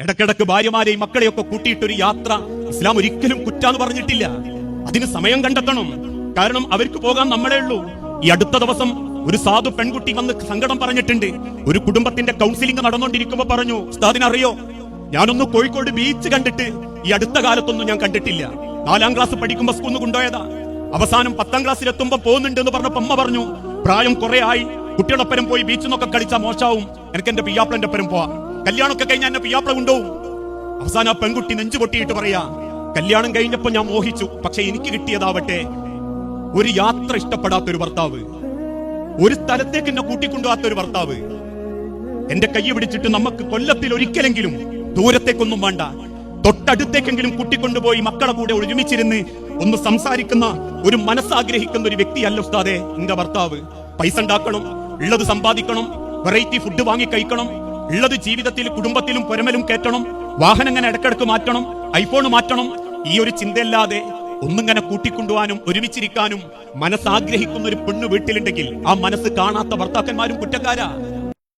ഇടക്കിടക്ക് ഭാര്യമാരെയും മക്കളെയൊക്കെ കൂട്ടിയിട്ടൊരു യാത്ര. ഇസ്ലാം ഒരിക്കലും കുറ്റാന്ന് പറഞ്ഞിട്ടില്ല. അതിന് സമയം കണ്ടെത്തണം. കാരണം അവർക്ക് പോകാൻ നമ്മളേ ഉള്ളൂ. ഈ അടുത്ത ദിവസം ഒരു സാധു പെൺകുട്ടി വന്ന് സങ്കടം പറഞ്ഞിട്ടുണ്ട്. ഒരു കുടുംബത്തിന്റെ കൗൺസിലിംഗ് നടന്നുകൊണ്ടിരിക്കുമ്പോ പറഞ്ഞു ഉസ്താദിനറിയോ ഞാനൊന്ന് കോഴിക്കോട് ബീച്ച് കണ്ടിട്ട് ഈ അടുത്ത കാലത്തൊന്നും ഞാൻ കണ്ടിട്ടില്ല. നാലാം ക്ലാസ് പഠിക്കുമ്പോ സ്കൂളിൽ നിന്ന് കൊണ്ടുപോയതാ. അവസാനം പത്താം ക്ലാസ്സിൽ എത്തുമ്പോ പോകുന്നുണ്ട് എന്ന് പറഞ്ഞപ്പോ അമ്മ പറഞ്ഞു പ്രായം കുറെ ആയി. കുട്ടികളൊപ്പരം പോയി ബീച്ചിൽ നിന്നൊക്കെ കളിച്ചാൽ മോശാവും. എനിക്ക് എന്റെ പിയാപ്പിളന്റെ ഒപ്പരം പോവാം. കല്യാണമൊക്കെ കഴിഞ്ഞാൽ എന്നെ പിയാപ്പിള കൊണ്ടുപോകും. അവസാനം ആ പെൺകുട്ടി നെഞ്ചു പൊട്ടിയിട്ട് പറയാ കല്യാണം കഴിഞ്ഞപ്പോ ഞാൻ മോഹിച്ചു പക്ഷെ എനിക്ക് കിട്ടിയതാവട്ടെ. ഒരു യാത്ര ഇഷ്ടപ്പെടാത്ത ഒരു ഭർത്താവ് ഒരു സ്ഥലത്തേക്ക് എന്നെ കൂട്ടിക്കൊണ്ടുപോകാത്ത ഒരു ഭർത്താവ്. എന്റെ കൈ പിടിച്ചിട്ട് നമുക്ക് കൊല്ലത്തിൽ ഒരിക്കലെങ്കിലും ദൂരത്തേക്കൊന്നും വേണ്ട. തൊട്ടടുത്തേക്കെങ്കിലും കൂട്ടിക്കൊണ്ടുപോയി മക്കളെ കൂടെ ഒരുമിച്ചിരുന്ന് ഒന്ന് സംസാരിക്കുന്ന ഒരു മനസ്സാഗ്രഹിക്കുന്ന ഒരു വ്യക്തിയല്ല ഉസ്താദെ എന്റെ ഭർത്താവ്. പൈസ ഉണ്ടാക്കണം ഉള്ളത് സമ്പാദിക്കണം വെറൈറ്റി ഫുഡ് വാങ്ങി കഴിക്കണം ഉള്ളത് ജീവിതത്തിൽ കുടുംബത്തിലും പൊരമലും കയറ്റണം. വാഹനം ഇങ്ങനെ ഇടക്കിടക്ക് മാറ്റണം. ഐഫോൺ മാറ്റണം. ഈ ഒരു ചിന്തയല്ലാതെ ഒന്നിങ്ങനെ കൂട്ടിക്കൊണ്ടുപോകാനും ഒരുമിച്ചിരിക്കാനും മനസ്സാഗ്രഹിക്കുന്ന ഒരു പെണ്ണ് വീട്ടിലുണ്ടെങ്കിൽ ആ മനസ്സ് കാണാത്ത ഭർത്താക്കന്മാരും കുറ്റക്കാരാ.